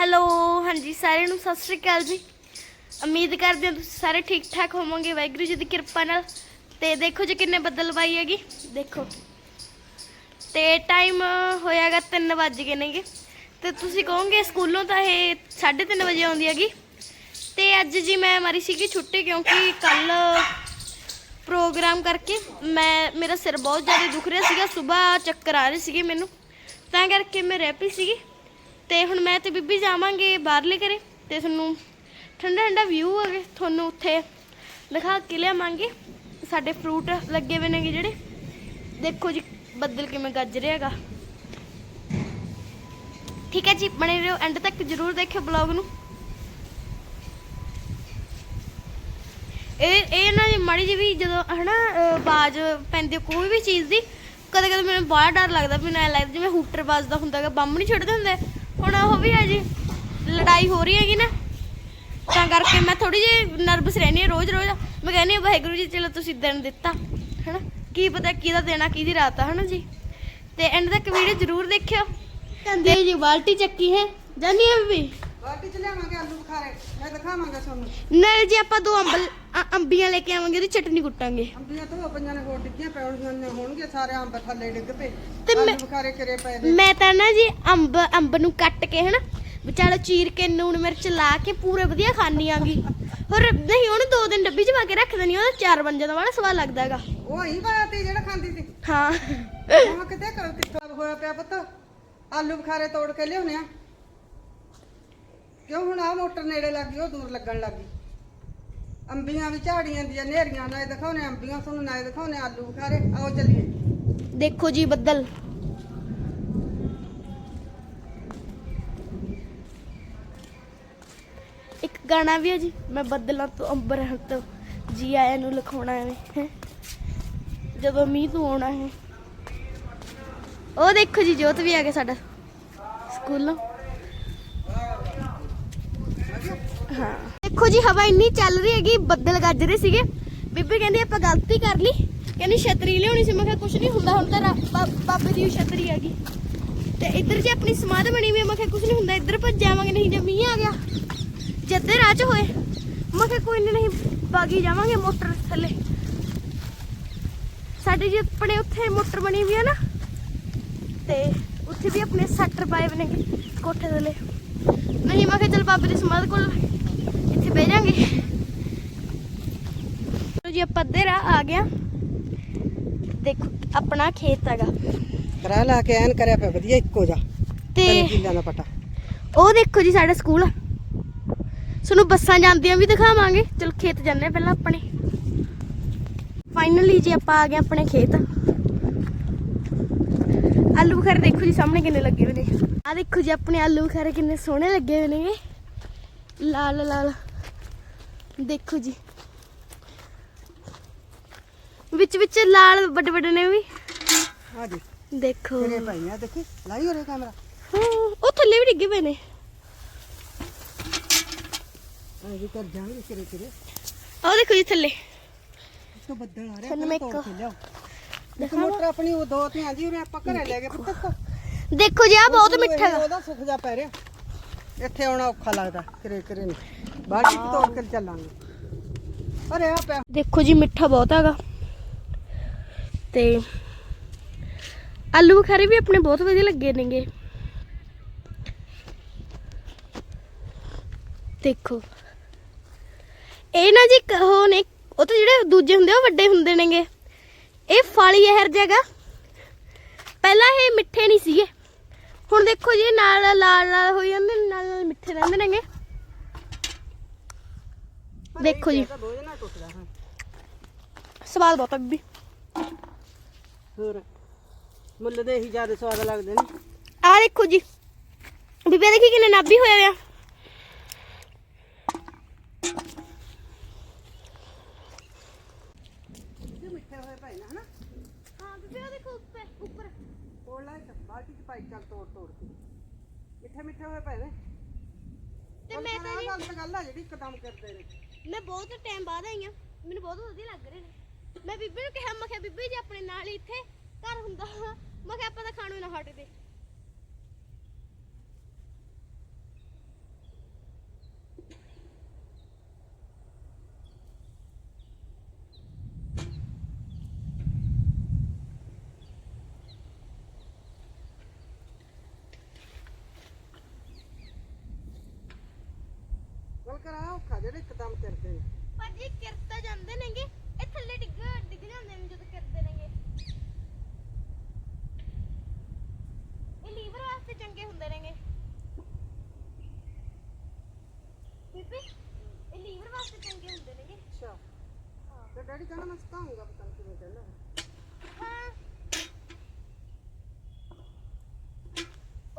Hello, ਹਾਂਜੀ, ਸਾਰਿਆਂ ਨੂੰ ਸਤਿ ਸ਼੍ਰੀ ਅਕਾਲ ਜੀ। ਉਮੀਦ ਕਰਦੇ ਹਾਂ ਤੁਸੀਂ ਸਾਰੇ ਠੀਕ ਠਾਕ ਹੋਵੋਗੇ, ਵਾਹਿਗੁਰੂ ਜੀ ਦੀ ਕਿਰਪਾ ਨਾਲ। ਤੇ ਦੇਖੋ ਜੀ ਕਿੰਨੇ ਬੱਦਲ ਪਾਈ ਹੈਗੀ। ਦੇਖੋ। ਤੇ ਟਾਈਮ ਹੋਇਆਗਾ 3 ਵੱਜ ਗਏ ਨੇਗੇ ਤੇ ਤੁਸੀਂ ਕਹੋਗੇ ਸਕੂਲੋਂ ਤਾਂ ਇਹ 3:30 ਵਜੇ ਆਉਂਦੀ ਹੈਗੀ। ਤੇ ਅੱਜ ਜੀ ਮੈਂ ਮਾਰੀ ਸੀਗੀ ਛੁੱਟੀ ਕਿਉਂਕਿ ਕੱਲ ਪ੍ਰੋਗਰਾਮ ਕਰਕੇ ਮੈਂ, ਮੇਰਾ ਸਿਰ ਬਹੁਤ ਜ਼ਿਆਦਾ ਦੁਖ ਰਿਹਾ ਸੀਗਾ। ਸਵੇਰ ਚੱਕਰ ਆ ਰਹੇ ਸੀਗੇ ਮੈਨੂੰ। ਤਾਂ ਕਰਕੇ ਮੈਂ ਰਹਿ ਪਈ ਸੀਗੀ। ਤੇ ਹੁਣ ਮੈਂ ਤੇ ਬੀਬੀ ਜਾਵਾਂਗੇ ਬਾਹਰਲੇ ਘਰੇ ਤੇ ਤੁਹਾਨੂੰ ਠੰਡਾ ਠੰਡਾ ਵਿਊ ਹੈਗੇ ਤੁਹਾਨੂੰ ਉੱਥੇ ਦਿਖਾ ਕੇ ਲਿਆਵਾਂਗੇ। ਸਾਡੇ ਫਰੂਟ ਲੱਗੇ ਹੋਏ ਨੇਗੇ ਜਿਹੜੇ। ਦੇਖੋ ਜੀ ਬੱਦਲ ਕਿਵੇਂ ਗੱਜ ਰਿਹਾ ਹੈਗਾ। ਠੀਕ ਹੈ ਜੀ, ਬਣੇ ਰਹੋ ਐਂਡ ਤੱਕ ਜਰੂਰ ਦੇਖਿਓ ਬਲੌਗ ਨੂੰ। ਇਹ ਇਹ ਨਾ ਮਾੜੀ ਜਿਹੀ ਵੀ ਜਦੋਂ ਹਨਾ ਬਾਜ਼ ਪੈਂਦੀ ਕੋਈ ਵੀ ਚੀਜ਼ ਦੀ ਕਦੇ ਕਦੇ ਮੈਨੂੰ ਬੜਾ ਡਰ ਲੱਗਦਾ ਵੀ ਨਾ ਲੱਗਦਾ ਜਿਵੇਂ ਹੂਟਰ ਵੱਜਦਾ ਹੁੰਦਾ ਹੈਗਾ, ਬੰਬ ਨਹੀਂ ਛੱਡਦੇ ਹੁੰਦੇ। ਹੁਣ ਉਹ ਵੀ ਹੈ ਜੀ ਲੜਾਈ ਹੋ ਰਹੀ ਹੈਗੀ ਨਾ ਤਾਂ ਕਰਕੇ ਮੈਂ ਥੋੜੀ ਜਿਹੀ ਨਰਵਸ ਰਹਿੰਦੀ ਹਾਂ ਰੋਜ਼ ਰੋਜ਼ ਮੈਂ ਕਹਿੰਦੀ ਹਾਂ ਵਾਹਿਗੁਰੂ ਜੀ ਚਲੋ ਤੁਸੀਂ ਦਿਨ ਦਿੱਤਾ ਹਨਾ? ਕੀ ਪਤਾ ਕਿਹਦਾ ਦੇਣਾ ਕਿਹਦੀ ਰਾਤ ਆ ਹਨਾ ਜੀ? ਤੇ ਐਂਡ ਤੱਕ ਵੀਡੀਓ ਜ਼ਰੂਰ ਦੇਖਿਓ। ਕਹਿੰਦੇ ਜੀ ਬਾਲਟੀ ਚੱਕੀ ਹੈ ਜਾਨੀ ਹੈ ਵੀ ਬਾਟੀ ਚ ਲਿਆਵਾਂਗੇ ਆਲੂ ਬੁਖਾਰੇ ਮੈਂ ਦਿਖਾਵਾਂਗਾ ਤੁਹਾਨੂੰ। ਨਾਲ ਜੀ ਆਪਾਂ ਦੋ ਅੰਬ ਅੰਬੀਆਂ ਲੈ ਕੇ ਆਵਾਂਗੇ ਉਹਦੀ ਚਟਨੀ ਕੁੱਟਾਂਗੇ। ਅੰਬੀਆਂ ਤੋਂ ਪੰਜਾਂ ਨੇ ਹੋਰ ਡਿੱਗੀਆਂ ਪੈਣੀਆਂ ਹੋਣਗੇ ਸਾਰੇ ਅੰਬ ਥੱਲੇ ਡਿੱਗ ਪਏ। ਤੇ ਮੈਂ- ਬੁਖਾਰੇ ਕਰੇ ਪਏ ਨੇ। ਮੈਂ ਤਾਂ ਨਾ ਜੀ ਅੰਬ ਅੰਬ ਨੂੰ ਕੱਟ ਕੇ ਹਨਾ ਵਿਚਾਲੇ ਚੀਰ ਕੇ ਨੂਣ ਮਿਰਚ ਲਾ ਕੇ ਪੂਰੇ ਵਧੀਆ ਖਾਣੀ ਆਂਗੀ। ਹੋਰ ਨਹੀਂ ਉਹਨੂੰ ਦੋ ਦਿਨ ਡੱਬੀ 'ਚ ਪਾ ਕੇ ਰੱਖ ਦੇਣੀ ਉਹਦਾ ਚਾਰ ਬਣ ਜਾਂਦਾ ਬੜਾ ਸਵਾਦ ਲੱਗਦਾ ਹੈਗਾ। ਉਹ ਹੀ ਪਾਇਆ ਤੀ ਜਿਹੜਾ ਖਾਂਦੀ ਸੀ? ਹਾਂ। ਉਹ ਕਿਤੇ ਕ- ਕਿੱਥੋਂ ਹੋਇਆ ਪਿਆ ਪੁੱਤ? ਆਲੂ ਬੁਖਾਰੇ ਤੋੜ ਕੇ ਲਿਆਉਣੇ ਆ। ਕਿਉਂ ਹੁਣ ਆ ਮੋਟਰ ਨੇੜੇ ਲੱਗ ਗਈ ਉਹ ਦੂਰ ਲੱਗਣ ਲੱਗ ਗਈ। ਅੰਬੀਆਂ ਵੀ ਝਾੜੀਆਂ ਦੀਆਂ, ਨੇਰੀਆਂ ਨਾ ਦਿਖਾਉਣੇ ਅੰਬੀਆਂ ਤੁਹਾਨੂੰ ਨਾ ਦਿਖਾਉਣੇ ਆਲੂ ਬੁਖਾਰੇ, ਆਓ ਚੱਲੀਏ। ਦੇਖੋ ਜੀ ਬੱਦਲ। ਇੱਕ ਗਾਣਾ ਵੀ ਹੈ ਜੀ, ਮੈਂ ਬੱਦਲਾਂ ਤੋਂ ਅੰਬਰ ਤੋਂ ਜੀ ਆਇਆਂ ਨੂੰ ਲਿਖਾਉਣਾ ਹੈ। ਜਦੋਂ ਮੀਂਹ ਤੋਂ ਆਉਣਾ ਹੈ। ਉਹ ਦੇਖੋ ਜੀ ਜੋਤ ਵੀ ਆ ਗਿਆ ਸਾਡਾ ਸਕੂਲੋਂ ਹਾਂ ਦੇਖੋ ਜੀ ਹਵਾ ਇੰਨੀ ਚੱਲ ਰਹੀ ਹੈਗੀ ਬੱਦਲ ਗੱਜ ਰਹੇ ਸੀਗੇ। ਬੀਬੀ ਕਹਿੰਦੀ ਆਪਾਂ ਗਲਤੀ ਕਰ ਲਈ। ਕਹਿੰਦੀ ਛਤਰੀ ਲਿਆਉਣੀ ਸੀ ਮੈਂ ਕਿਹਾ ਕੁਝ ਨਹੀਂ ਹੁੰਦਾ ਹੁਣ ਤਾਂ ਰੱਬ- ਬਾ- ਬਾਬੇ ਦੀ ਛਤਰੀ ਹੈਗੀ। ਤੇ ਇੱਧਰ ਜੀ ਆਪਣੀ ਸਮਾਧ ਬਣੀ ਹੋਈ ਮੈਂ ਕਿਹਾ ਕੁਝ ਨਹੀਂ ਹੁੰਦਾ ਇੱਧਰ ਭੱਜ ਜਾਵਾਂਗੇ ਨਹੀਂ ਜੇ ਮੀਂਹ ਆ ਗਿਆ। ਜੱਦੇ ਰਾਹ ਚ ਹੋਏ ਮੈਂ ਕਿਹਾ ਕੋਈ ਨੀ, ਨਹੀਂ ਬਾਗੀ ਜਾਵਾਂਗੇ ਮੋਟਰ ਥੱਲੇ। ਸਾਡੇ ਜੀ ਆਪਣੇ ਉੱਥੇ ਮੋਟਰ ਬਣੀ ਵੀ ਹੈ ਨਾ ਤੇ ਉੱਥੇ ਵੀ ਆਪਣੇ ਸੱਟਰ ਪਾਏ ਬਣੇ ਕੋਠੇ ਥੱਲੇ। ਨਹੀਂ ਮੈਂ ਕਿਹਾ ਚਲ ਬਾਬੇ ਦੀ ਸਮਾਧ ਕੋਲ ਇੱਥੇ ਬਹਿ ਜਾਾਂਗੇ ਚਲੋ ਜੀ ਆਪਾਂ ਅੱਧੇ ਰਾਹ ਆ ਗਿਆ ਦੇਖੋ ਆਪਣਾ ਖੇਤ ਹੈਗਾ। ਕਰਾ ਲਾ ਕੇ ਐਨ ਕਰਿਆ ਪਿਆ ਵਧੀਆ ਇੱਕੋ ਜਾ ਤੇ ਕਿੱਲਾ ਨਾ ਪਟਾ ਉਹ ਦੇਖੋ ਜੀ ਸਾਡਾ ਸਕੂਲ। ਤੁਹਾਨੂੰ ਬੱਸਾਂ ਜਾਂਦੀਆਂ ਵੀ ਦਿਖਾਵਾਂਗੇ। ਚਲ ਖੇਤ ਜਾਂਦੇ ਪਹਿਲਾਂ ਆਪਣੇ। ਫਾਈਨਲੀ ਜੀ ਆਪਾਂ ਆ ਗਏ ਆਪਣੇ ਖੇਤ। ਆਲੂ ਬੁਖਾਰੇ ਦੇਖੋ ਜੀ ਸਾਹਮਣੇ ਕਿੰਨੇ ਲੱਗੇ ਹੋਏ ਨੇ। ਆ ਦੇਖੋ ਜੀ ਆਪਣੇ ਆਲੂ ਬੁਖਾਰੇ ਕਿੰਨੇ ਸੋਹਣੇ ਲੱਗੇ ਹੋਏ ਨੇ। ਲਾਲ ਲਾਲ। ਦੇਖੋ ਜੀ। ਵਿੱਚ ਵਿੱਚ ਲਾਲ ਵੱਡੇ ਵੱਡੇ ਨੇ ਵੀ। ਆ ਜੀ ਦੇਖੋ। ਤੇਰੇ ਭਾਈਆਂ ਦੇਖੀ? ਲਾਈ ਹੋਰੇ ਕੈਮਰਾ ਹਾਂ, ਉਹ ਥੱਲੇ ਵੀ ਡਿੱਗੇ ਪਏ ਨੇ। ਆ ਜੀ ਕਰ ਜਾਣਗੇ ਕਿਰੇ ਕਿਰੇ। ਉਹ ਦੇਖੋ ਜੀ ਥੱਲੇ। ਤੋਂ ਬੱਦਲ ਆ ਰਿਹਾ ਤੁਹਾਨੂੰ ਮੈਂ ਤੋੜ ਇੱਕ ਕੇ ਲਿਆਓ। ਇੱਕ ਮੋਟਰ ਆਪਣੀ ਉਹ ਦੋ ਧੀਆਂ ਜੀ ਉਹਨੇ ਆਪਾਂ ਘਰੇ ਲੈ ਗਏ ਪੁੱਤ ਦੇਖੋ। ਜੀ ਆ ਬਹੁਤ ਮਿੱਠਾ ਗਾ ਉਹਦਾ ਸੁੱਕ ਜਾ ਪੈ ਰਿਹਾ। ਇੱਥੇ ਆਉਣਾ ਔਖਾ ਲੱਗਦਾ ਕਿਰੇ ਕਿਰੇ ਨੂੰ। ਚ ਤੋੜ ਕੇ ਚੱਲਾਂਗੇ। ਅਰੇ ਆ ਪਿਆ। ਦੇਖੋ ਜੀ ਮਿੱਠਾ ਬਹੁਤ ਹੈਗਾ। ਤੇ ਆਲੂ ਬੁਖਾਰੇ ਵੀ ਆਪਣੇ ਬਹੁਤ ਵਧੀਆ ਲੱਗੇ ਨੇਗੇ। ਦੇਖੋ। ਇਹ ਨਾ ਜੀ ਉਹ ਨੇ ਉਹ ਤਾਂ ਜਿਹੜੇ ਦੂਜੇ ਹੁੰਦੇ ਉਹ ਵੱਡੇ ਹੁੰਦੇ ਨੇਗੇ। ਇਹ ਫਲ ਇਹਰ ਜਗਾ ਪਹਿਲਾਂ ਇਹ ਮਿੱਠੇ ਨਹੀਂ ਸੀਗੇ। ਹੁਣ ਦੇਖੋ ਜੀ ਨਾਲ ਲਾਲ ਲਾਲ ਹੋ ਜਾਂਦੇ ਨਾਲ ਨਾਲ ਮਿੱਠੇ ਰਹਿੰਦੇ ਨੇਗੇ। ਦੇਖੋ ਜੀ। ਸਵਾਦ ਬਹੁਤ ਬੀਬੀ। ਹੋਰ। ਮੁੱਲ ਦੇ ਹੀ ਜ਼ਿਆਦਾ ਸਵਾਦ ਲੱਗਦੇ ਨੇ। ਆ ਦੇਖੋ ਜੀ। ਬੀਬੀ ਦੇਖੀ ਕਿੰਨੇ ਨਾਭੀ ਮਿੱਠੇ ਹੋਏ ਪਏ ਨੇ ਹਨਾ? ਹਾਂ ਬੀਬੀ ਉਹ ਦੇਖੋ ਉੱਪਰ ਉੱਪਰ। ਤੋੜ ਲੈ ਇੱਕ ਬਾਲਟੀ ਚ ਪਾਈ ਚੱਲ ਤੋੜ ਤੋੜ ਕੇ। ਮਿੱਠੇ ਮਿੱਠੇ ਹੋਏ ਪਏ ਨੇ। ਤੇ ਮੈਂ ਤਾਂ ਆਹ ਗੱਲ ਤਾਂ ਗੱਲ ਆ ਜਿਹੜੀ ਇੱਕਦਮ ਕਰਦੇ ਨੇ। ਮੈਂ ਬਹੁਤ ਟਾਈਮ ਬਾਅਦ ਆਈ ਆ। ਮੈਨੂੰ ਬਹੁਤ ਵਧੀਆ ਲੱਗ ਰਹੇ ਨੇ। ਮੈਂ ਬੀਬੀ ਨੂੰ ਕਿਹਾ ਮੈਂ ਕਿਹਾ ਬੀਬੀ ਜੀ ਆਪਣੇ ਨਾਲ ਹੀ ਇੱਥੇ ਘਰ ਹੁੰਦਾ। ਮੈਂ ਕਿਹਾ ਆਪਾਂ ਦਾ ਖਾਣੋਂ ਨਾ ਹਟਦੇ ਵਲ ਕਰਾ ਔਖਾ ਜਿਹੜੇ ਇੱਕਦਮ ਕਰਦੇ ਨੇ ਭਾਜੀ ਕਿਰਤ ਜਾਂਦੇ ਨੇਗੇ। ਥੱਲੇ ਡਿੱਗ ਡਿੱਗ ਜਾਂਦੇ ਨੇ ਜਦੋਂ ਕਿਰਦੇ ਨੇਗੇ ਇਹ ਲੀਵਰ ਵਾਸਤੇ ਚੰਗੇ ਹੁੰਦੇ ਨੇਗੇ। ਬੀਬੀ ਇਹ ਲੀਵਰ ਵਾਸਤੇ ਚੰਗੇ ਹੁੰਦੇ ਨੇਗੇ। ਅੱਛਾ। ਤੇ ਡੈਡੀ ਕਹਿੰਦਾ ਮੈਂ ਸਿਖਾਉਂਗਾ ਪਤਾ ਨਹੀਂ ਕਿਵੇਂ ਕਹਿੰਦਾ। ਹਾਂ।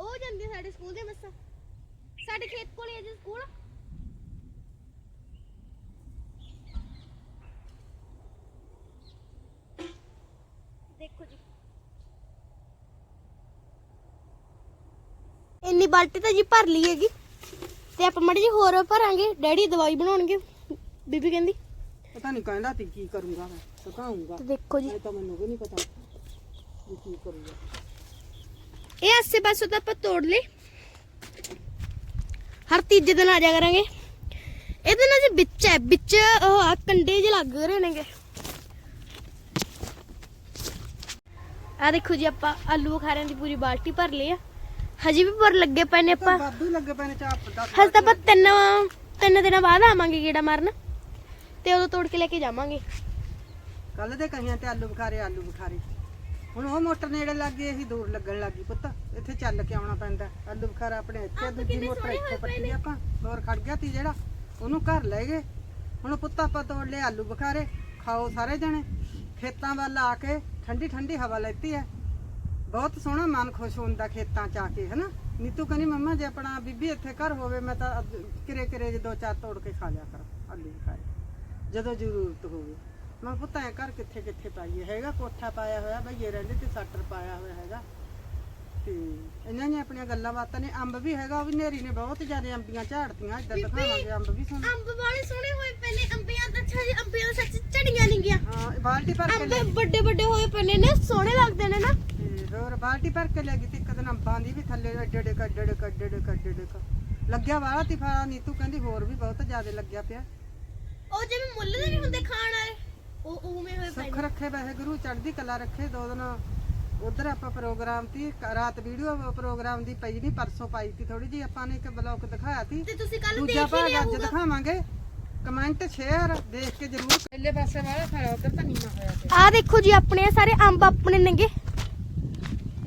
ਉਹ ਜਾਂਦੀ ਆ ਸਾਡੇ ਸਕੂਲ ਦੇ ਬੱਸਾਂ। ਸਾਡੇ ਖੇਤ ਕੋਲੇ ਹੈ ਜੀ ਸਕੂਲ ਦੇਖੋ ਜੀ ਇੰਨੀ ਬਾਲਟੀ ਤਾਂ ਜੀ ਭਰ ਲਈ ਹੈਗੀ। ਤੇ ਆਪਾਂ ਮੜੀ ਜੀ ਹੋਰ ਭਰਾਂਗੇ। ਡੈਡੀ ਦਵਾਈ ਬਣਾਉਣਗੇ। ਬੀਬੀ ਕਹਿੰਦੀ। ਪਤਾ ਨਹੀਂ ਕਹਿੰਦਾ ਤੀ ਕੀ ਕਰੂੰਗਾ ਮੈਂ ਸਿਖਾਉਂਗਾ ਤੇ ਦੇਖੋ ਜੀ। ਇਹ ਤਾਂ ਮੈਨੂੰ ਵੀ ਨਹੀਂ ਪਤਾ ਵੀ ਕੀ ਕਰੂੰਗਾ। ਇਹ ਆਸੇ ਪਾਸੇ ਤਾਂ ਆਪਾਂ ਤੋੜ ਲਏ ਹਰ ਤੀਜੇ ਦਿਨ ਆ ਜਾ ਕਰਾਂਗੇ। ਇਹਦੇ ਨਾਲ ਜੀ ਵਿੱਚ ਹੈ ਵਿੱਚ ਉਹ ਆ ਕੰਡੇ ਜਿਹੇ ਲੱਗ ਰਹੇ ਨੇਗੇ। ਆ ਦੇਖੋ ਜੀ ਆਪਾਂ ਆਲੂ ਬੁਖਾਰਿਆਂ ਦੀ ਪੂਰੀ ਬਾਲਟੀ ਭਰ ਲਈ ਆ। ਹਜੇ ਵੀ ਭਰ ਲੱਗੇ ਪਏ ਨੇ ਆਪਾਂ। ਵਾਧੂ ਲੱਗੇ ਪਏ ਨੇ ਚਾਪ ਹਜੇ ਤਾਂ ਆਪਾਂ ਤਿੰਨ ਤਿੰਨ ਦਿਨਾਂ ਬਾਅਦ ਆਵਾਂਗੇ ਗੇੜਾ ਮਾਰਨ। ਤੇ ਉਦੋਂ ਤੋੜ ਕੇ ਲੈ ਕੇ ਜਾਵਾਂਗੇ। ਕੱਲ ਦੇ ਕਹੀਆਂ ਤੇ ਆਲੂ ਬੁਖਾਰੇ ਆਲੂ ਬੁਖਾਰੇ। ਹੁਣ ਉਹ ਮੋਟਰ ਨੇੜੇ ਲੱਗ ਗਈ ਅਸੀਂ ਦੂਰ ਲੱਗਣ ਲੱਗ ਗਈ ਪੁੱਤ। ਇੱਥੇ ਚੱਲ ਕੇ ਆਉਣਾ ਪੈਂਦਾ। ਆਲੂ ਬੁਖਾਰਾ ਆਪਣੇ ਇੱਥੇ ਦੂਜੀ ਮੋਟਰ ਇੱਥੇ ਪੱਟੀ। ਆਪਾਂ। ਹੋਰ ਖੜ ਗਿਆ ਤੀ ਜਿਹੜਾ ਉਹਨੂੰ ਘਰ ਲੈ ਗਏ। ਹੁਣ ਪੁੱਤ ਆਪਾਂ ਤੋੜ ਲਏ ਆਲੂ ਬੁਖਾਰੇ। ਖਾਓ ਸਾਰੇ ਜਣੇ। ਖੇਤਾਂ ਵੱਲ ਆ ਕੇ ਠੰਡੀ ਠੰਡੀ ਹਵਾ ਲੈਤੀ ਹੈ ਬਹੁਤ ਸੋਹਣਾ ਮਨ ਖੁਸ਼ ਹੁੰਦਾ ਖੇਤਾਂ ਚ ਆ ਕੇ ਹਨਾ? ਨੀਤੂ ਕਹਿੰਦੀ ਮੰਮਾ ਜੇ ਆਪਣਾ ਬੀਬੀ ਇੱਥੇ ਘਰ ਹੋਵੇ ਮੈਂ ਤਾਂ ਕਿਰੇ ਕਿਰੇ ਜੇ ਦੋ ਚਾਰ ਤੋੜ ਕੇ ਖਾ ਲਿਆ ਕਰਾਂ ਆਲੂ ਬੁਖਾਰੇ ਜਦੋਂ ਜ਼ਰੂਰਤ ਹੋਵੇ। ਮੈਂ ਪੁੱਤ ਐ ਘਰ ਕਿੱਥੇ ਕਿੱਥੇ ਪਾਈਏ? ਹੈਗਾ ਕੋਠਾ ਪਾਇਆ ਹੋਇਆ ਭਈਏ ਰਹਿੰਦੇ ਤੇ ਸੱਟਰ ਪਾਇਆ ਹੋਇਆ ਹੈਗਾ। ਤੇ ਇਹਨਾਂ ਨੇ ਆਪਣੀਆਂ ਗੱਲਾਂ ਬਾਤਾਂ ਨੇ ਅੰਬ ਵੀ ਹੈਗਾ ਉਹ ਵੀ ਨੇਰੀ ਨੇ ਬਹੁਤ ਜ਼ਿਆਦਾ ਅੰਬੀਆਂ ਝਾੜਤੀਆਂ ਇੱਧਰ ਦਿਖਾਵਾਂਗੇ ਅੰਬ ਵੀ ਸੋਹਣੇ। ਅੰਬ ਵਾਲੇ ਸੋਹਣੇ ਹੋਏ ਨੇ ਅੰਬੀਆਂ ਤਾਂ ਅੱਛਾ ਜੀ ਅੰਬੀਆਂ ਸੱਚ ਝੜੀਆਂ ਨਹੀਂ ਗਿਆ ਹਾਂ ਬਾਲਟੀ ਭਰ ਕੇ ਅੰਬ ਵੱਡੇ ਵੱਡੇ ਹੋਏ ਪਏ ਨੇ ਸੋਹਣੇ ਲੱਗਦੇ ਨੇ ਨਾ। ਹੋਰ ਬਾਲਟੀ ਭਰ ਕੇ ਲੈ ਗਈ ਤੇ ਇੱਕ ਦਿਨ ਅੰਬਾਂ ਦੀ ਵੀ ਥੱਲੇ ਏਡੇ ਏਡੇ ਕੱਡੇ ਏਡੇ ਕੱਡੇ ਏਡੇ ਕੱਡੇ ਏਡੇ ਕ- ਲੱਗਿਆ ਵਾਲਾ ਤੀ ਨੀਤੂ ਕਹਿੰਦੀ ਹੋਰ ਵੀ ਬਹੁਤ ਜ਼ਿਆਦਾ ਲੱਗਿਆ ਪਿਆ। ਉਹ ਜਿਵੇਂ ਮੁੱਲ ਦੇ ਨਹੀਂ ਹੁੰਦੇ ਖਾਣ ਵਾਲੇ ਉਹ ਉਵੇਂ ਹੋਏ ਪਏ ਸੁੱਖ ਨੇ ਰੱਖੇ ਵਾਹਿਗੁਰੂ ਚੜ੍ਹਦੀ ਕਲਾ ਰੱਖੇ ਦੋ ਦਿਨ। ਉਧਰ ਆਪਾਂ ਪ੍ਰੋਗਰਾਮ ਤੀ ਕ- ਰਾਤ ਵੀਡੀਓ ਪ੍ਰੋਗਰਾਮ ਦੀ ਪਈ ਨਹੀਂ ਪਰਸੋਂ ਪਾਈ ਤੀ ਥੋੜੀ ਜੀ ਆਪਾਂ ਨੇ ਇੱਕ ਬਲੌਗ ਦਿਖਾਇਆ ਤੀ ਤੇ ਤੁਸੀਂ ਕੱਲ ਦੂਜਾ ਦੇਖ ਹੀ ਭਾਗ ਲਿਆ ਅੱਜ ਹੋਊਗਾ। ਦਿਖਾਵਾਂਗੇ। ਕਮੈਂਟ ਸ਼ੇਅਰ ਦੇਖ ਕੇ ਜਰੂਰ। ਪਹਿਲੇ ਪਾਸੇ ਵਾਲਾ ਖੜਾ ਉਧਰ ਤਾਂ ਨੀਮਾ ਹੋਇਆ ਪਿਆ। ਆ ਦੇਖੋ ਜੀ ਆਪਣੇ ਸਾਰੇ ਅੰਬ ਆਪਣੇ ਨੇਗੇ।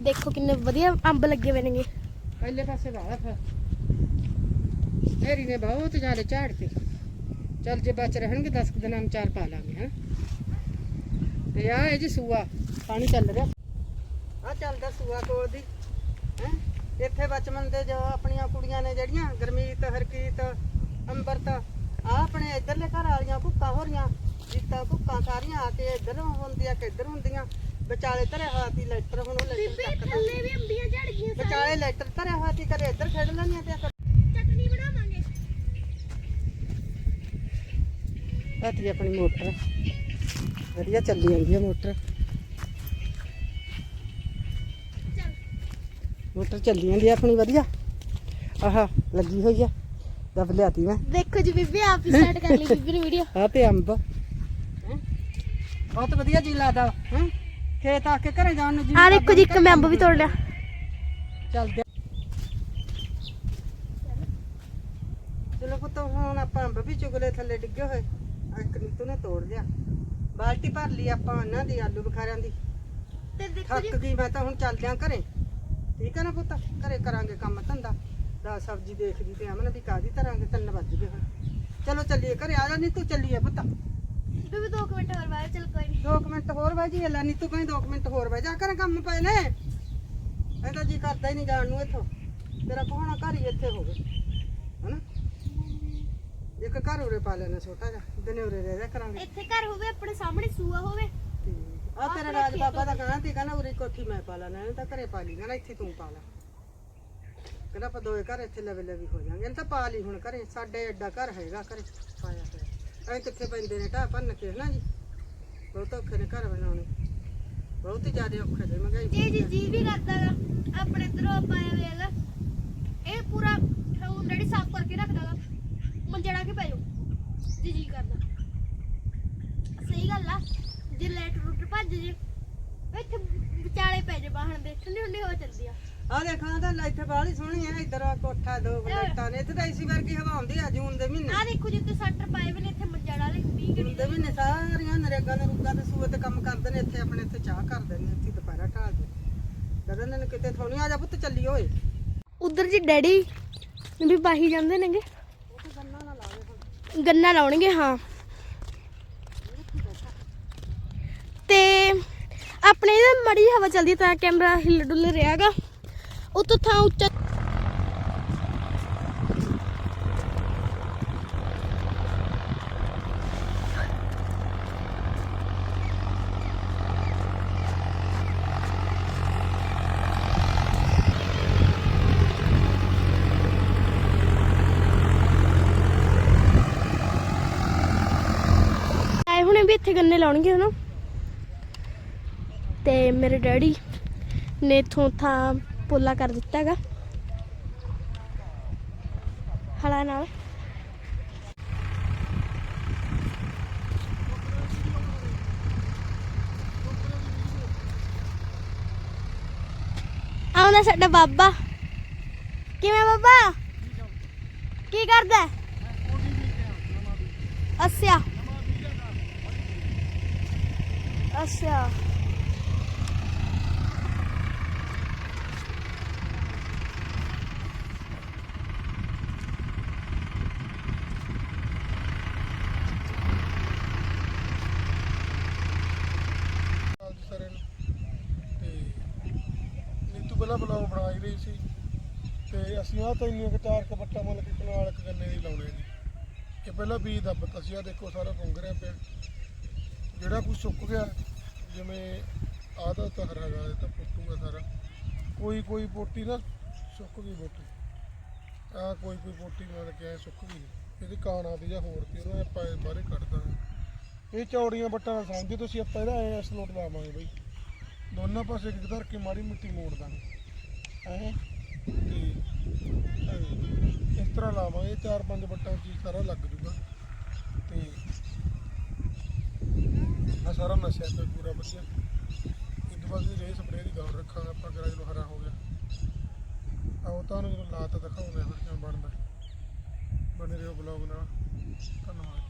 ਦੇਖੋ ਕਿੰਨੇ ਵਧੀਆ ਅੰਬ ਲੱਗੇ ਹੋਏ ਨੇਗੇ। ਪਹਿਲੇ ਪਾਸੇ ਵਾਲਾ ਫਿਰ। ਮੇਰੀ ਨੇ ਬਹੁਤ ਜ਼ਿਆਦਾ ਝਾੜ ਤੇ ਚੱਲ ਜੇ ਬਚ ਰਹਿਣਗੇ 10 ਦਿਨਾਂ ਨੂੰ ਚਾਰ ਪਾ ਲਾਂਗੇ ਹਾਂ। ਤੇ ਆ ਇਹ ਜੀ ਸੂਆ ਪਾਣੀ ਚੱਲ ਰਿਹਾ। ਆ ਚੱਲਦਾ ਸੂਆ ਕੋਲ ਦੀ ਹੈ। ਇੱਥੇ ਬਚਮਨ ਦੇ ਜੋ ਆਪਣੀਆਂ ਕੁੜੀਆਂ ਨੇ ਜਿਹੜੀਆਂ ਗਰਮੀਤ ਹਰਕੀਤ ਅੰਬਰਤ ਆ ਆਪਣੇ ਇਧਰਲੇ ਘਰ ਵਾਲੀਆਂ ਕੁੱਕਾਂ ਹੋ ਰਹੀਆਂ ਜੀਤਾਂ ਕੁੱਕਾਂ ਸਾਰੀਆਂ ਆ ਕੇ ਇੱਧਰ ਹੁੰਦੀਆਂ ਕਿ ਇੱਧਰ ਹੁੰਦੀਆਂ। ਵਿਚਾਲੇ ਧਰੇ ਹਾਤੀ ਲੈਟਰ ਹੁਣ ਉਹ ਲੈਟਰ ਚੱਕਦਾ। ਵੀ ਅੰਬੀਆਂ ਝੜ ਗਈਆਂ ਵਿਚਾਲੇ ਲੈਟਰ ਧਰਿਆ ਹੋਇਆ ਸੀ ਕਦੇ ਇੱਧਰ ਖੇਡ ਲੈਣੀਆਂ ਤੇ ਚਟਨੀ ਬਣਾਵਾਂਗੇ। ਆਤੀ ਆਪਣੀ ਮੋਟਰ। ਵਧੀਆ ਚੱਲੀ ਜਾਂਦੀ ਹੈ ਮੋਟਰ। ਚੱਲ। ਮੋਟਰ ਚੱਲੀ ਜਾਂਦੀ ਹੈ ਆਪਣੀ ਵਧੀਆ। ਆਹਾ ਲੱਗੀ ਹੋਈ ਆ। ਦਬ ਲਿਆਤੀ ਮੈਂ। ਦੇਖੋ ਜੀ ਬੀਬੀ ਆਪ ਹੀ ਸਟਾਰਟ ਕਰ ਲਈ ਬੀਬੀ ਨੇ ਵੀਡੀਓ ਆ ਤੇ ਅੰਬ। ਹੈਂ। ਬਹੁਤ ਵਧੀਆ ਜੀ ਲੱਗਦਾ। ਹੈ? ਖੇਤ ਆ ਕੇ ਘਰੇ ਜਾਣ ਨੂੰ ਜੀ ਆ ਦੇਖੋ ਜੀ ਇੱਕ ਮੈਂ ਅੰਬ ਵੀ ਤੋੜ ਲਿਆ। ਚੱਲਦੇ ਚਲੋ ਪੁੱਤ ਹੁਣ ਆਪਾਂ ਅੰਬ ਵੀ ਚੁਗਲੇ ਥੱਲੇ ਡਿੱਗੇ ਹੋਏ। ਆਹ ਇੱਕ ਨੀਤੂ ਨੇ ਤੋੜ ਲਿਆ। ਬਾਲਟੀ ਭਰ ਲਈ ਆਪਾਂ ਉਹਨਾਂ ਦੀ ਆਲੂ ਬੁਖਾਰਿਆਂ ਦੀ। ਤੇ ਦੇਖੋ ਜੀ। ਥੱਕ ਗਈ ਮੈਂ ਤਾਂ ਹੁਣ ਚੱਲਦੇ ਆਂ ਘਰੇ। ਠੀਕ ਹੈ ਨਾ ਪੁੱਤ? ਘਰੇ ਕਰਾਂਗੇ ਕੰਮ ਧੰਦਾ। ਦਾ ਸਬਜ਼ੀ ਦੇਖਦੀ ਤੇ ਅਮਨ ਵੀ ਕਾਦੀ ਤਰਾਂਗੇ ਤਿੰਨ ਵੱਜ ਗਏ ਹੁਣ ਚਲੋ ਚੱਲੀਏ ਘਰੇ ਆ ਜਾ ਨਹੀਂ ਤੂੰ ਚੱਲੀਏ ਪੁੱਤ। ਬੀਬੀ 2 ਮਿੰਟ ਹੋਰ ਬਾਅਦ ਚੱਲ ਕੋਈ ਨਹੀਂ ਦੋ ਕੁ ਮਿੰਟ ਹੋਰ ਬਾਈ ਜੀ ਲੈ ਨੀ ਤੂੰ ਕਹਿੰਦੀ ਦੋ ਕੁ ਮਿੰਟ ਹੋਰ ਬਾਈ ਜਾ ਕਰ ਕੰਮ ਪਏ ਨੇ। ਇਹ ਤਾਂ ਜੀ ਕਰਦਾ ਹੀ ਨਹੀਂ ਜਾਣ ਨੂੰ ਇੱਥੋਂ। ਤੇਰਾ ਕੋਹਣਾ ਘਰ ਹੀ ਇੱਥੇ ਹੋਵੇ। ਹਨਾ? ਇੱਕ ਘਰ ਉਰੇ ਪਾ ਲੈਣਾ ਛੋਟਾ ਜਿਹਾ। ਦਿਨੇ ਉਰੇ ਰਹਿ ਜਾ ਕਰਾਂਗੇ। ਇੱਥੇ ਘਰ ਹੋਵੇ ਆਪਣੇ ਸਾਹਮਣੇ ਸੂਆ ਹੋਵੇ। ਆ ਤੇਰਾ ਰਾਜ ਬਾਬਾ ਦਾ ਕਹਿਣਾ ਤੀ ਕਹਿੰਦਾ ਉਰੇ ਕੋਠੀ ਮੈਂ ਪਾ ਲੈਣਾ ਇਹਨੇ ਤਾਂ ਘਰੇ ਪਾ ਲਈ। ਕਹਿੰਦਾ ਇੱਥੇ ਤੂੰ ਪਾ ਲੈ। ਕਹਿੰਦਾ ਆਪਾਂ ਦੋਏ ਘਰ ਇੱਥੇ ਲਵੇ ਲਵੀ ਹੋ ਜਾਾਂਗੇ। ਇਹਨੇ ਤਾਂ ਪਾ ਲਈ ਹੁਣ ਘਰੇ। ਸਾਡੇ ਐਡਾ ਘਰ ਹੈਗਾ ਘਰੇ। ਪਾਇਆ ਐ ਕਿੱਥੇ ਪੈਂਦੇ ਨੇ ਢਾਹ ਭੰਨ ਕੇ ਹਨਾ ਜੀ। ਬਹੁਤ ਔਖੇ ਨੇ ਘਰ ਬਣਾਉਣੇ। ਬਹੁਤ ਹੀ ਜ਼ਿਆਦਾ ਔਖੇ ਨੇ ਮਹਿੰਗਾਈ ਜੀ ਜੀ ਜੀ ਵੀ ਕਰਦਾਗਾ ਆਪਣੇ ਇਧਰੋਂ ਪਾਇਆ ਹੋਇਆਗਾ ਇਹ ਪੂਰਾ ਡੈਡੀ ਸਾਫ਼ ਕਰਕੇ ਰੱਖਦਾਗਾ ਮੰਜੜਾ ਕੇ ਪੈ ਜਾਓ ਜੀ ਜੀ ਕਰਦਾ। ਸਹੀ ਗੱਲ ਆ ਜੇ ਲੈਟ ਰੂਟ ਭੱਜ ਜੇ ਇੱਥੇ ਵਿਚਾਲੇ ਪੈ ਜੇ ਬਾਹਣ ਦੇ ਠੰਡੀ ਠੰਡੀ ਹਵਾ ਚੱਲਦੀ ਆ। ਆ ਦੇਖਾਂ ਤਾਂ ਇੱਥੇ ਬਾਹਲੀ ਸੋਹਣੀ ਹੈ ਇੱਧਰ ਆ ਕੋਠਾ ਦੋ ਬਲੇਟਾਂ ਨੇ ਇੱਥੇ ਤਾਂ ਇਸੀ ਵਰਗੀ ਹਵਾ ਆਉਂਦੀ ਆ ਜੂਨ ਦੇ ਮਹੀਨੇ। ਆ ਦੇਖੋ ਜਿੱਤੇ ਸੱਟਰ ਪਾਏ ਵੀ ਨੇ ਇੱਥੇ ਮੱਜੜ ਵਾਲੇ 20 ਜੂਨ ਦੇ ਮਹੀਨੇ ਸਾਰੀਆਂ ਨਰੇਗਾ ਦੇ ਰੁੱਗਾ ਦੇ ਸੂਏ ਤੇ ਕੰਮ ਕਰਦੇ ਨੇ ਇੱਥੇ ਆਪਣੇ ਇੱਥੇ ਚਾਹ ਕਰਦੇ ਨੇ ਇੱਥੇ ਦੁਪਹਿਰਾ ਢਾਲ ਦੇ ਕਹਿੰਦੇ ਨੇ ਕਿਤੇ ਥੋੜੀ ਆ ਜਾ ਪੁੱਤ ਚੱਲੀ ਓਏ। ਉਧਰ ਜੀ ਡੈਡੀ ਵੀ ਬਾਹੀ ਜਾਂਦੇ ਨੇਗੇ। ਉਹ ਗੰਨਾ ਨਾ ਲਾਵੇ ਹੁਣ ਗੰਨਾ ਲਾਉਣਗੇ ਹਾਂ। ਤੇ ਆਪਣੇ ਇਹਦੇ ਮੜੀ ਹਵਾ ਚੱਲਦੀ ਤਾਂ ਕੈਮਰਾ ਹਿੱਲ ਡੁੱਲ ਰਿਹਾਗਾ ਉਤੋਂ ਥਾਂ ਉੱਚਾ ਹੁਣੇ ਵੀ ਇੱਥੇ ਗੰਨੇ ਲਾਉਣਗੇ ਹਨਾ। ਤੇ ਮੇਰੇ ਡੈਡੀ ਨੇ ਇਥੋਂ ਥਾਂ ਪੋਲਾ ਕਰ ਦਿੱਤਾ ਹੈਗਾ। ਹਲਾ ਨਾਲ। ਆਉਂਦਾ ਸਾਡਾ ਬਾਬਾ। ਕਿਵੇਂ ਬਾਬਾ? ਕੀ ਕਰਦਾ? ਹੈ? ਅੱਛਾ। ਅੱਛਾ ਅੱਜ ਸਾਰਿਆਂ ਨੂੰ ਤੇ ਨੀਤੂ ਪਹਿਲਾਂ ਬਲੌਗ ਬਣਾ ਹੀ ਰਹੀ ਸੀ ਤਾਂ ਇੰਨੀਆਂ ਕੁ ਚਾਰ ਕੁ ਵੱਟਾਂ ਮਤਲਬ ਕਿ ਕਨਾਲ ਕੁ ਗੰਨੇ ਦੀ ਲਾਉਣੇ ਜੀ। ਇਹ ਪਹਿਲਾਂ ਬੀਜ ਦੱਬਤਾ ਸੀ ਆ ਦੇਖੋ, ਸਾਰਾ ਪੁੰਗ ਰਿਹਾ ਪਿਆ। ਜਿਹੜਾ ਕੁਝ ਸੁੱਕ ਗਿਆ, ਜਿਵੇਂ ਆਹ ਦਾ ਤਾਂ ਹਰਾ ਗਾ ਤਾਂ ਪੁੱਟੂਗਾ ਸਾਰਾ। ਕੋਈ ਕੋਈ ਪੋਟੀ ਨਾ ਸੁੱਕ ਗਈ ਪੋਟੀ। ਆ ਕੋਈ ਕੋਈ ਪੋਟੀ ਮਤਲਬ ਕਿ ਸੁੱਕ ਗਈ। ਇਹਦੀ ਕਾਣਾ ਦੀ ਜਾਂ ਹੋਰ ਤੇ ਉਹਨੂੰ ਆਪਾਂ ਇਹ ਬਾਹਰੇ ਕੱਢ ਇਹ ਚੌੜੀਆਂ ਵੱਟਾਂ ਨਾਲ ਸਮਝੋ ਤੁਸੀਂ ਆਪਾਂ ਇਹਦਾ ਐ ਸਲੋਟ ਲਾਵਾਂਗੇ ਬਈ। ਦੋਨਾਂ ਪਾਸੇ ਇੱਕ ਧਰ ਕੇ ਮਾੜੀ ਮਿੱਟੀ ਮੋੜ ਦਾਂਗੇ। ਐ ਤੇ ਇਸ ਤਰ੍ਹਾਂ ਲਾਵਾਂਗੇ, ਚਾਰ ਪੰਜ ਵੱਟਾਂ ਚ ਸਾਰਾ ਲੱਗ ਜੂਗਾ। ਤੇ ਆ ਸਾਰਾ ਨਸ਼ਾ ਤੇ ਪੂਰਾ ਵਧੀਆ। ਇਹ ਤੋਂ ਬਾਅਦ ਵੀ ਰੇ ਸਪਰੇ ਦੀ ਗੌਰ ਰੱਖਾਂਗੇ ਆਪਾਂ ਕਰਾ ਜਦੋਂ ਹਰਾ ਹੋ ਗਿਆ। ਆਓ ਤੁਹਾਨੂੰ ਜਦੋਂ ਲਾ ਤਾਂ ਦਿਖਾਉਂਦੇ ਹਾਂ ਫਿਰ ਕਿਵੇਂ ਬਣਦਾ। ਬਣੇ ਰਹੋ ਬਲੌਗ ਨਾਲ। ਧੰਨਵਾਦ।